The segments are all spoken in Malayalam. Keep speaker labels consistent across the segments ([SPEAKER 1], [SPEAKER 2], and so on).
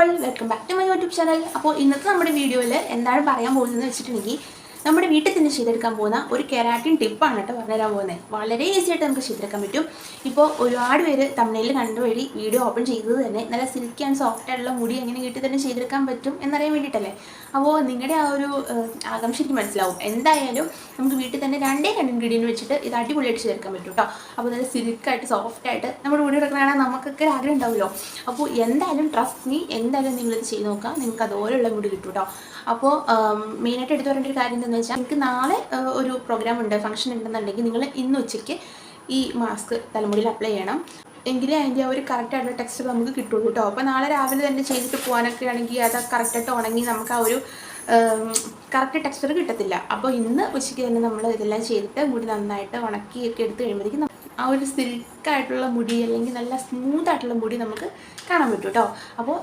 [SPEAKER 1] അപ്പോൾ ഇന്നത്തെ നമ്മുടെ വീഡിയോയിൽ എന്താണ് പറയാൻ പോകുന്നതെന്ന് വെച്ചിട്ടുണ്ടെങ്കിൽ നമ്മുടെ വീട്ടിൽ തന്നെ ചെയ്തെടുക്കാൻ പോകുന്ന ഒരു കെരാറ്റിൻ ടിപ്പാണ് കേട്ടോ പറഞ്ഞുതരാൻ പോകുന്നത്. വളരെ ഈസി ആയിട്ട് നമുക്ക് ചെയ്തെടുക്കാൻ പറ്റും. ഇപ്പോൾ ഒരുപാട് പേര് തമിഴിൽ കണ്ടുവഴി വീഡിയോ ഓപ്പൺ ചെയ്തത് തന്നെ നല്ല സിൽക്കി ആൻഡ് സോഫ്റ്റ് ആയിട്ടുള്ള മുടി എങ്ങനെ വീട്ടിൽ തന്നെ ചെയ്തെടുക്കാൻ പറ്റും എന്നറിയാൻ വേണ്ടിയിട്ടല്ലേ? അപ്പോൾ നിങ്ങളുടെ ആ ഒരു ആകാംക്ഷ എനിക്ക് മനസ്സിലാവും. എന്തായാലും നമുക്ക് വീട്ടിൽ തന്നെ രണ്ടേ രണ്ട് ഇൻഗ്രീഡിയന്റ് വെച്ചിട്ട് ഇത് അടിപൊളിയായിട്ട് ചെയ്തെടുക്കാൻ പറ്റും കേട്ടോ. അപ്പോൾ നല്ല സിൽക്കായിട്ട് സോഫ്റ്റ് ആയിട്ട് നമ്മുടെ മുടി കിടക്കണ നമുക്കൊക്കെ ഒരു ആഗ്രഹം ഉണ്ടാവുമല്ലോ. അപ്പോൾ എന്തായാലും ട്രസ്റ്റ് മീ എന്തായാലും നിങ്ങളിത് ചെയ്ത് നോക്കാം നിങ്ങൾക്ക് അതുപോലെയുള്ള മുടി കിട്ടും കേട്ടോ അപ്പോൾ മെയിനായിട്ട് എടുത്തു പറയേണ്ട ഒരു കാര്യം എന്താണെന്ന് വെച്ചാൽ നിങ്ങൾക്ക് നാളെ ഒരു പ്രോഗ്രാം ഉണ്ട് ഫംഗ്ഷൻ ഉണ്ടെന്നുണ്ടെങ്കിൽ നിങ്ങൾ ഇന്ന് ഉച്ചയ്ക്ക് ഈ മാസ്ക് തലമുടിയിൽ അപ്ലൈ ചെയ്യണം. എങ്കിലേ അതിന്റെ ഒരു കറക്റ്റ് ആയിട്ടുള്ള ടെക്സ്റ്റ് നമുക്ക് കിട്ടുള്ളൂ കേട്ടോ. അപ്പോൾ നാളെ രാവിലെ തന്നെ ചെയ്തിട്ട് പോകാനൊക്കെ ആണെങ്കിൽ അത് കറക്റ്റായിട്ട് ഉണങ്ങി നമുക്ക് ആ ഒരു കറക്റ്റ് ടെക്സ്ചർ കിട്ടത്തില്ല. അപ്പോൾ ഇന്ന് ഉച്ചയ്ക്ക് തന്നെ നമ്മൾ ഇതെല്ലാം ചെയ്തിട്ട് മുടി നന്നായിട്ട് ഉണക്കിയൊക്കെ എടുത്ത് കഴിയുമ്പോഴത്തേക്കും ആ ഒരു സിൽക്കായിട്ടുള്ള മുടി അല്ലെങ്കിൽ നല്ല സ്മൂത്ത് ആയിട്ടുള്ള മുടി നമുക്ക് കാണാൻ പറ്റും കേട്ടോ അപ്പോൾ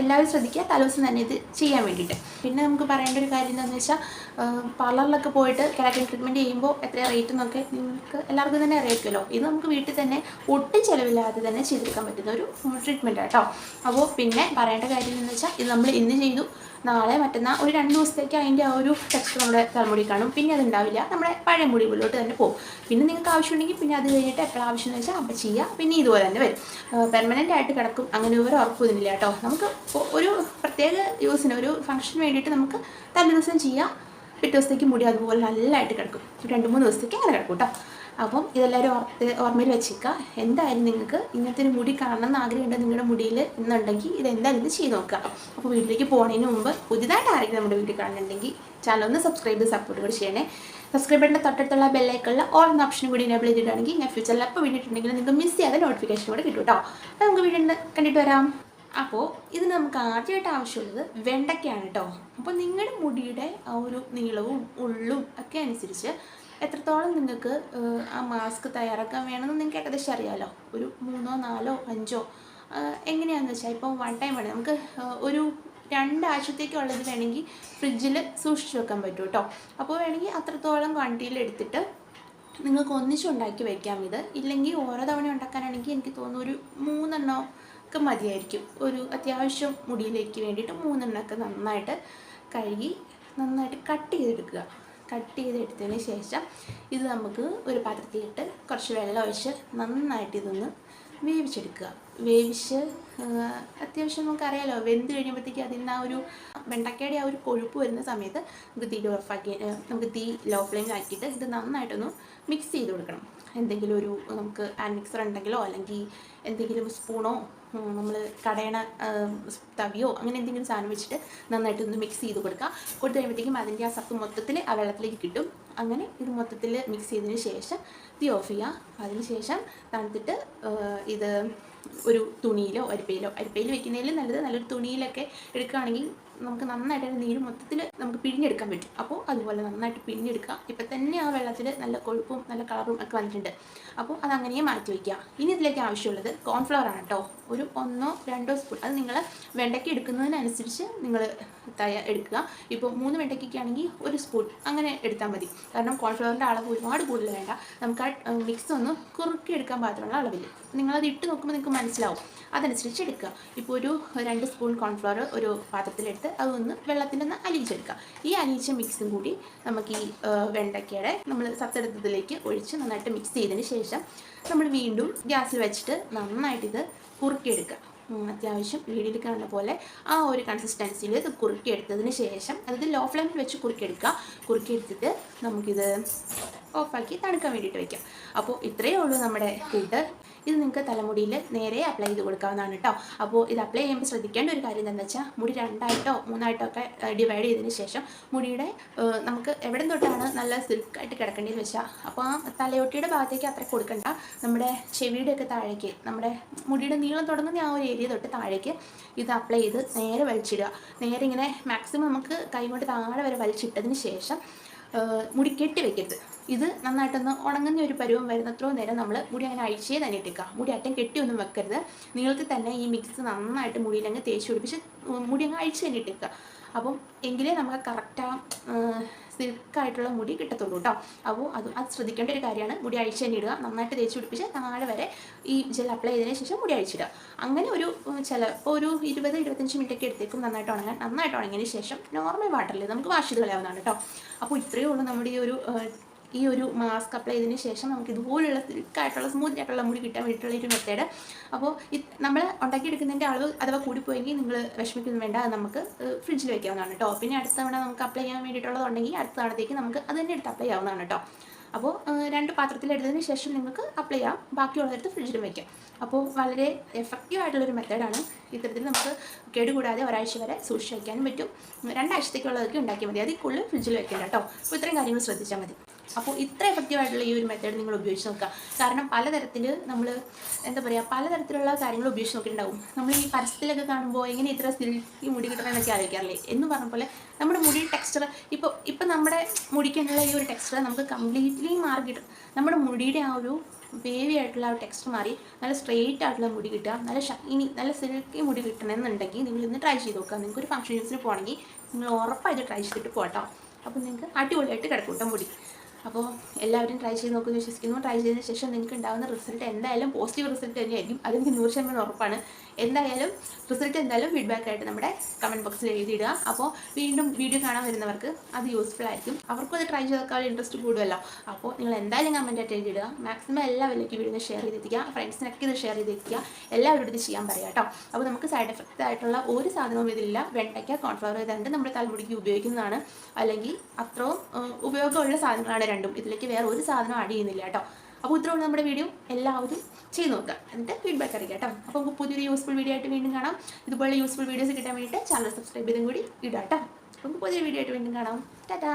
[SPEAKER 1] എല്ലാവരും ശ്രദ്ധിക്കുക. തലേദിവസം തന്നെ ഇത് ചെയ്യാൻ വേണ്ടിയിട്ട്. പിന്നെ നമുക്ക് പറയേണ്ട ഒരു കാര്യം എന്താണെന്ന് വെച്ചാൽ പാർലറിലൊക്കെ പോയിട്ട് കെരാറ്റിൻ ട്രീറ്റ്മെന്റ് ചെയ്യുമ്പോൾ എത്ര റേറ്റ് എന്നൊക്കെ നിങ്ങൾക്ക് എല്ലാവർക്കും തന്നെ അറിയാമല്ലോ ഇത് നമുക്ക് വീട്ടിൽ തന്നെ ഒട്ടും ചിലവില്ലാതെ തന്നെ ചെയ്തെടുക്കാൻ പറ്റുന്ന ഒരു ട്രീറ്റ്മെന്റ് കേട്ടോ അപ്പോൾ പിന്നെ പറയേണ്ട കാര്യം എന്ന് വെച്ചാൽ ഇത് നമ്മൾ ഇന്ന് ചെയ്തു. നാളെ മറ്റന്നാൾ ഒരു രണ്ട് ദിവസത്തേക്ക് അതിന്റെ ആ ഒരു ടെക്സ്റ്റ് നമ്മുടെ തലമുടി കാണും. പിന്നെ അതുണ്ടാവില്ല നമ്മുടെ പഴയ മുടി ഉള്ളിലോട്ട് തന്നെ പോകും. പിന്നെ നിങ്ങൾക്ക് ആവശ്യമുണ്ടെങ്കിൽ പിന്നെ അത് കഴിഞ്ഞിട്ട് എപ്പോഴാവശ്യം എന്ന് വെച്ചാൽ അപ്പം ചെയ്യുക പിന്നെ ഇതുപോലെ തന്നെ വരും. പെർമനന്റ് ആയിട്ട് കിടക്കും. അങ്ങനെ ഒരു ഉറപ്പൊന്നുമില്ല കേട്ടോ. നമുക്ക് ഒരു പ്രത്യേക യൂസിന് ഒരു ഫംഗ്ഷന് വേണ്ടിയിട്ട് നമുക്ക് തലേ ദിവസം ചെയ്യാം. പിറ്റേ ദിവസത്തേക്ക് മുടി അതുപോലെ നല്ലതായിട്ട് കിടക്കും. രണ്ട് മൂന്ന് ദിവസത്തേക്ക് അങ്ങനെ കിടക്കും കേട്ടോ. അപ്പം ഇതെല്ലാവരും ഓർത്ത് ഓർമ്മയിൽ വെച്ചേക്കുക എന്തായാലും നിങ്ങൾക്ക് ഇങ്ങനത്തെ ഒരു മുടി കാണണം എന്ന് ആഗ്രഹമുണ്ട് നിങ്ങളുടെ മുടിയിൽ എന്നുണ്ടെങ്കിൽ ഇത് എന്തായാലും ചെയ്ത് നോക്കുക. അപ്പോൾ വീട്ടിലേക്ക് പോകുന്നതിന് മുമ്പ് പുതിയതായിട്ട് ആരെങ്കിലും നമ്മുടെ വീട്ടിൽ കാണുന്നുണ്ടെങ്കിൽ ചാനൽ ഒന്ന് സബ്സ്ക്രൈബ് ചെയ്ത് സപ്പോർട്ട് കൂടി ചെയ്യണേ. സബ്സ്ക്രൈബ് ബട്ടന്റെ തൊട്ടടുത്തുള്ള ബെല്ലൈക്കുള്ള ഓൾ എന്ന ഓപ്ഷൻ കൂടി എനേബിൾ ചെയ്തിട്ടുണ്ടെങ്കിൽ ഞാൻ ഫ്യൂച്ചറിൽ എപ്പോൾ വീണ്ടിട്ടുണ്ടെങ്കിൽ നിങ്ങൾക്ക് മിസ് ചെയ്യാതെ നോട്ടിഫിക്കേഷൻ കൂടെ കിട്ടും കേട്ടോ അപ്പോൾ നമുക്ക് വീഡിയോ കണ്ടിട്ട് വരാം. അപ്പോൾ ഇതിന് നമുക്ക് ആദ്യമായിട്ട് ആവശ്യമുള്ളത് വെണ്ടയ്ക്കാണ് കേട്ടോ അപ്പോൾ നിങ്ങളുടെ മുടിയുടെ ആ ഒരു നീളവും ഉള്ളും ഒക്കെ അനുസരിച്ച് എത്രത്തോളം നിങ്ങൾക്ക് ആ മാസ്ക് തയ്യാറാക്കാൻ വേണമെന്ന് നിങ്ങൾക്ക് ഏകദേശം അറിയാമല്ലോ ഒരു മൂന്നോ നാലോ അഞ്ചോ. എങ്ങനെയാണെന്ന് വെച്ചാൽ ഇപ്പോൾ വൺ ടൈം വേണം. നമുക്ക് ഒരു രണ്ടാഴ്ചത്തേക്കുള്ളത് വേണമെങ്കിൽ ഫ്രിഡ്ജിൽ സൂക്ഷിച്ച് വെക്കാൻ പറ്റും കേട്ടോ അപ്പോൾ വേണമെങ്കിൽ അത്രത്തോളം ക്വാണ്ടിറ്റിയിൽ എടുത്തിട്ട് നിങ്ങൾക്ക് ഒന്നിച്ചുണ്ടാക്കി വയ്ക്കാം ഇത്. ഇല്ലെങ്കിൽ ഓരോ തവണ ഉണ്ടാക്കാനാണെങ്കിൽ എനിക്ക് തോന്നുന്നു ഒരു മൂന്നെണ്ണം ഒക്കെ മതിയായിരിക്കും. ഒരു അത്യാവശ്യം മുടിയിലേക്ക് വേണ്ടിയിട്ട് മൂന്നെണ്ണമൊക്കെ നന്നായിട്ട് കഴുകി നന്നായിട്ട് കട്ട് ചെയ്തെടുക്കുക. കട്ട് ചെയ്തെടുത്തതിന് ശേഷം ഇത് നമുക്ക് ഒരു പാത്രത്തിലിട്ട് കുറച്ച് വെള്ളം ഒഴിച്ച് നന്നായിട്ട് ഇതൊന്ന് വേവിച്ചെടുക്കുക. വേവിച്ച് അത്യാവശ്യം നമുക്കറിയാലോ വെന്ത് കഴിയുമ്പോഴത്തേക്ക് അതിൽ നിന്ന് ആ ഒരു വെണ്ടക്കയുടെ ആ ഒരു കൊഴുപ്പ് വരുന്ന സമയത്ത് നമുക്ക് തീ ഓഫാക്കി നമുക്ക് തീ ലോ ഫ്ലെയിമിലാക്കിയിട്ട് ഇത് നന്നായിട്ടൊന്ന് മിക്സ് ചെയ്ത് കൊടുക്കണം. എന്തെങ്കിലും ഒരു നമുക്ക് ഹാൻഡ് മിക്സർ ഉണ്ടെങ്കിലോ അല്ലെങ്കിൽ എന്തെങ്കിലും സ്പൂണോ നമ്മൾ കടയണ തവിയോ അങ്ങനെ എന്തെങ്കിലും സാധനം വെച്ചിട്ട് നന്നായിട്ട് ഒന്ന് മിക്സ് ചെയ്ത് കൊടുക്കുക. കൊടുത്തു കഴിയുമ്പോഴത്തേക്കും അതിന്റെ ആ സത്ത് മൊത്തത്തിൽ ആ വെള്ളത്തിലേക്ക് കിട്ടും. അങ്ങനെ ഇത് മൊത്തത്തിൽ മിക്സ് ചെയ്തതിന് ശേഷം തീ ഓഫ് ചെയ്യുക. അതിന് ശേഷം തണുത്തിട്ട് ഇത് ഒരു തുണിയിലോ അരിപ്പയിലോ അരിപ്പയിൽ വെക്കുന്നതിൽ നല്ലത് നല്ലൊരു തുണിയിലൊക്കെ എടുക്കുകയാണെങ്കിൽ നമുക്ക് നന്നായിട്ട് നീര് മൊത്തത്തിൽ നമുക്ക് പിഴിഞ്ഞെടുക്കാൻ പറ്റും. അപ്പോൾ അതുപോലെ നന്നായിട്ട് പിഴിഞ്ഞെടുക്കുക. ഇപ്പം തന്നെ ആ വെള്ളത്തിൽ നല്ല കൊഴുപ്പും നല്ല കളറും ഒക്കെ വന്നിട്ടുണ്ട്. അപ്പോൾ അത് മാറ്റി വയ്ക്കുക. ഇനി ഇതിലേക്ക് ആവശ്യമുള്ളത് കോൺഫ്ലവർ ആണ് കേട്ടോ. ഒരു ഒന്നോ രണ്ടോ സ്പൂൺ അത് നിങ്ങൾ വെണ്ടയ്ക്ക് എടുക്കുന്നതിനനുസരിച്ച് നിങ്ങൾ തയ്യാ എടുക്കുക. ഇപ്പോൾ മൂന്ന് വെണ്ടയ്ക്കൊക്കെ ആണെങ്കിൽ ഒരു സ്പൂൺ അങ്ങനെ എടുത്താൽ മതി. കാരണം കോൺഫ്ലവറിന്റെ അളവ് ഒരുപാട് കൂടുതൽ വേണ്ട. നമുക്ക് ആ മിക്സ് ഒന്ന് കുറുക്കി എടുക്കാൻ പാകത്തിനുള്ള അളവിൽ നിങ്ങളത് ഇട്ട് നോക്കുമ്പോൾ നിങ്ങൾക്ക് മനസ്സിലാവും. അതനുസരിച്ച് എടുക്കുക. ഇപ്പോൾ ഒരു രണ്ട് സ്പൂൺ കോൺഫ്ലവർ ഒരു പാത്രത്തിലെടുത്ത് അതൊന്ന് വെള്ളത്തിലൊന്ന് അലിയിച്ചെടുക്കുക ഈ അലിയിച്ച മിക്സും കൂടി നമുക്ക് ഈ വെണ്ടയ്ക്കയുടെ നമ്മൾ സത്തെടുത്തതിലേക്ക് ഒഴിച്ച് നന്നായിട്ട് മിക്സ് ചെയ്തതിന് ശേഷം നമ്മൾ വീണ്ടും ഗ്യാസിൽ വെച്ചിട്ട് നന്നായിട്ടിത് കുറുക്കിയെടുക്കുക. അത്യാവശ്യം കാണുന്ന പോലെ ആ ഒരു കൺസിസ്റ്റൻസിയിൽ ഇത് കുറുക്കിയെടുത്തതിന് ശേഷം അതായത് ലോ ഫ്ലെയിമിൽ വെച്ച് കുറുക്കിയെടുക്കുക. കുറുക്കിയെടുത്തിട്ട് നമുക്കിത് ഓഫാക്കി തണുക്കാൻ വേണ്ടിയിട്ട് വയ്ക്കാം അപ്പോൾ ഇത്രയേ ഉള്ളൂ നമ്മുടെ കൂട്ട് ഇത് നിങ്ങൾക്ക് തലമുടിയിൽ നേരെ അപ്ലൈ ചെയ്ത് കൊടുക്കാവുന്നതാണ് കേട്ടോ അപ്പോൾ ഇത് അപ്ലൈ ചെയ്യുമ്പോൾ ശ്രദ്ധിക്കേണ്ട ഒരു കാര്യം എന്താണെന്ന് വെച്ചാൽ മുടി രണ്ടായിട്ടോ മൂന്നായിട്ടോ ഒക്കെ ഡിവൈഡ് ചെയ്തതിന് ശേഷം മുടിയുടെ നമുക്ക് എവിടെ തൊട്ടാണ് നല്ല സിൽക്കായിട്ട് കിടക്കേണ്ടതെന്ന് വെച്ചാൽ അപ്പോൾ ആ തലയോട്ടിയുടെ ഭാഗത്തേക്ക് അത്ര കൊടുക്കണ്ട. നമ്മുടെ ചെവിയുടെ ഒക്കെ താഴേക്ക് നമ്മുടെ മുടിയുടെ നീളം തുടങ്ങുന്ന ആ ഒരു ഏരിയ തൊട്ട് താഴേക്ക് ഇത് അപ്ലൈ ചെയ്ത് നേരെ വലിച്ചിടുക. നേരെ ഇങ്ങനെ മാക്സിമം നമുക്ക് കൈ കൊണ്ട് താഴെ വരെ വലിച്ചിട്ടതിന് ശേഷം മുടി കെട്ടി വെക്കരുത്. ഇത് നന്നായിട്ടൊന്ന് ഉണങ്ങുന്ന ഒരു പരുവം വരുന്നത്രയും നേരം നമ്മൾ മുടി അങ്ങനെ അഴിച്ചേ തന്നെ ഇട്ടേക്കുക മുടി അറ്റം കെട്ടിയൊന്നും വെക്കരുത്. നിങ്ങൾക്ക് തന്നെ ഈ മിക്സ് നന്നായിട്ട് മുടിയിൽ അങ്ങ് തേച്ച് പിടിപ്പിച്ച് മുടി അങ്ങ് അഴിച്ച് തന്നെ ഇട്ടേക്കുക അപ്പം എങ്കിലേ നമുക്ക് കറക്റ്റ് സിൽക്കായിട്ടുള്ള മുടി കിട്ടത്തുള്ളൂ കേട്ടോ അപ്പോൾ അത് അത് ശ്രദ്ധിക്കേണ്ട ഒരു കാര്യമാണ് മുടി അഴിച്ച് തന്നെ ഇടുക. നന്നായിട്ട് തേച്ച് പിടിപ്പിച്ച് താഴെ വരെ ഈ ജെൽ അപ്ലൈ ചെയ്തതിന് ശേഷം മുടി അഴിച്ചിടുക. അങ്ങനെ ഒരു ചില ഒരു ഇരുപത് ഇരുപത്തഞ്ച് മിനിറ്റൊക്കെ എടുത്തേക്കും നന്നായിട്ട് ഉണങ്ങാൻ. നന്നായിട്ട് ഉണങ്ങിയതിന് ശേഷം നോർമൽ വാട്ടറിൽ നമുക്ക് വാഷ് ചെയ്ത് കളയാവുന്നതാണ് കേട്ടോ അപ്പോൾ ഇത്രയേ ഉള്ളൂ നമ്മുടെ ഈ ഒരു ഈ ഒരു മാസ്ക് അപ്ലൈ ചെയ്തതിന് ശേഷം നമുക്ക് ഇതുപോലുള്ള തിക്കായിട്ടുള്ള സ്മൂത്ത് ആയിട്ടുള്ള മുടി കിട്ടാൻ വേണ്ടിയിട്ടുള്ള ഒരു മെത്തേഡ് അപ്പോൾ നമ്മൾ ഉണ്ടാക്കിയെടുക്കുന്നതിന്റെ അളവ് അഥവാ കൂടിപ്പോയെങ്കിൽ നിങ്ങൾ വിഷമിക്കുന്നു വേണ്ട. നമുക്ക് ഫ്രിഡ്ജിൽ വെക്കാവുന്നതാണ് കേട്ടോ പിന്നെ അടുത്ത തവണ നമുക്ക് അപ്ലൈ ചെയ്യാൻ വേണ്ടിയിട്ടുള്ളതുണ്ടെങ്കിൽ അടുത്ത തവണത്തേക്ക് നമുക്ക് അത് തന്നെ എടുത്ത് അപ്ലൈ ചെയ്യാവുന്നതാണ് കേട്ടോ അപ്പോൾ രണ്ട് പാത്രത്തിൽ പാത്രത്തിലെടുത്തതിന് ശേഷം നിങ്ങൾക്ക് അപ്ലൈ ചെയ്യാം. ബാക്കിയുള്ളവരത്ത് ഫ്രിഡ്ജിലും വയ്ക്കാം അപ്പോൾ വളരെ എഫക്റ്റീവ് ആയിട്ടുള്ളൊരു മെത്തേഡാണ് ഇത്തരത്തിൽ നമുക്ക് കേടുകൂടാതെ ഒരാഴ്ച വരെ സൂക്ഷിച്ച് വയ്ക്കാനും പറ്റും. രണ്ടാഴ്ചത്തേക്കുള്ളതൊക്കെ ഉണ്ടാക്കിയാൽ മതി. അതിൽ കൂടുതൽ ഫ്രിഡ്ജിൽ വെക്കാം കേട്ടോ അപ്പോൾ ഇത്രയും കാര്യങ്ങൾ ശ്രദ്ധിച്ചാൽ മതി. അപ്പോൾ ഇത്ര എഫക്റ്റീവായിട്ടുള്ള ഈ ഒരു മെത്തേഡ് നിങ്ങൾ ഉപയോഗിച്ച് നോക്കുക. കാരണം പലതരത്തിൽ നമ്മൾ എന്താ പറയുക പലതരത്തിലുള്ള കാര്യങ്ങൾ ഉപയോഗിച്ച് നോക്കിയിട്ടുണ്ടാവും. നമ്മൾ ഈ പരസ്യത്തിലൊക്കെ കാണുമ്പോൾ എങ്ങനെ ഇത്ര സിൽക്കി മുടി കിട്ടണമെന്നൊക്കെ ആലോചിക്കാറില്ലേ? എന്ന് പറഞ്ഞ പോലെ നമ്മുടെ മുടി ടെക്സ്ചർ ഇപ്പോൾ ഇപ്പം നമ്മുടെ മുടിക്കുള്ള ഈ ഒരു ടെക്സ്ചർ നമുക്ക് കംപ്ലീറ്റ്ലി മാറി കിട്ടും. നമ്മുടെ മുടിയുടെ ആ ഒരു വേവി ആയിട്ടുള്ള ആ ടെക്സ്റ്റ് മാറി നല്ല സ്ട്രെയിറ്റ് ആയിട്ടുള്ള മുടി കിട്ടുക നല്ല ഷൈനി നല്ല സിൽക്കി മുടി കിട്ടണമെന്നുണ്ടെങ്കിൽ നിങ്ങൾ ഇന്ന് ട്രൈ ചെയ്ത് നോക്കുക. നിങ്ങൾക്ക് ഒരു ഫംഗ്ഷൻ യൂസിന് പോകണമെങ്കിൽ നിങ്ങൾ ഉറപ്പായിട്ട് ട്രൈ ചെയ്തിട്ട് പോകട്ടോ അപ്പോൾ നിങ്ങൾക്ക് അടിപൊളിയായിട്ട് കിടക്കൂട്ടം മുടി. അപ്പോൾ എല്ലാവരും ട്രൈ ചെയ്ത് നോക്കുമെന്ന് വിശ്വസിക്കുന്നു. ട്രൈ ചെയ്തതിന് ശേഷം നിങ്ങൾക്ക് ഉണ്ടാകുന്ന റിസൾട്ട് എന്തായാലും പോസിറ്റീവ് റിസൾട്ട് തന്നെയായിരിക്കും. അതെനിക്ക് നൂറ് ശതമാനം ഉറപ്പാണ്. എന്തായാലും റിസൾട്ട് എന്തായാലും ഫീഡ്ബാക്ക് ആയിട്ട് നമ്മുടെ കമന്റ് ബോക്സിൽ എഴുതിയിടുക. അപ്പോൾ വീണ്ടും വീഡിയോ കാണാൻ വരുന്നവർക്ക് അത് യൂസ്ഫുൾ ആയിരിക്കും. അവർക്കും അത് ട്രൈ ചെയ്തേക്കാൾ ഇൻട്രസ്റ്റ് കൂടുമല്ലോ അപ്പോൾ നിങ്ങൾ എന്തായാലും കമന്റ് ആയിട്ട് എഴുതിയിടുക. മാക്സിമം എല്ലാവരിലേക്കും വീഡിയോ ഷെയർ ചെയ്തെത്തിക്കുക. ഫ്രണ്ട്സിനൊക്കെ ഇത് ഷെയർ ചെയ്തെത്തിക്കുക. എല്ലാവരോടും ഇത് ചെയ്യാൻ പറയാം കേട്ടോ. അപ്പോൾ നമുക്ക് സൈഡ് എഫക്റ്റ് ആയിട്ടുള്ള ഒരു സാധനവും ഇതില്ല വെണ്ടയ്ക്ക കോൺഫ്ലവർ ഇതുണ്ട് നമ്മുടെ തലമുടിക്ക് ഉപയോഗിക്കുന്നതാണ്. അല്ലെങ്കിൽ അത്രയും ഉപയോഗമുള്ള സാധനങ്ങളാണ് രണ്ടും ഇതിലേക്ക് വേറെ ഒരു സാധനം ആഡ് ചെയ്യുന്നില്ല കേട്ടോ. അപ്പോൾ ഇത്രയുള്ള നമ്മുടെ വീഡിയോ എല്ലാവരും ചെയ്ത് നോക്കുക. എന്നിട്ട് ഫീഡ്ബാക്ക് അറിയിക്കാം കേട്ടോ. അപ്പോൾ നമുക്ക് പുതിയൊരു യൂസ്ഫുൾ വീഡിയോ ആയിട്ട് വീണ്ടും കാണാം. ഇതുപോലെ യൂസ്ഫുൾ വീഡിയോസ് കിട്ടാൻ വേണ്ടിയിട്ട് ചാനൽ സബ്സ്ക്രൈബ് ചെയ്തും കൂടി ഇടാം കേട്ടോ. നമുക്ക് പുതിയൊരു വീഡിയോ ആയിട്ട് വീണ്ടും കാണാം. ടാറ്റാ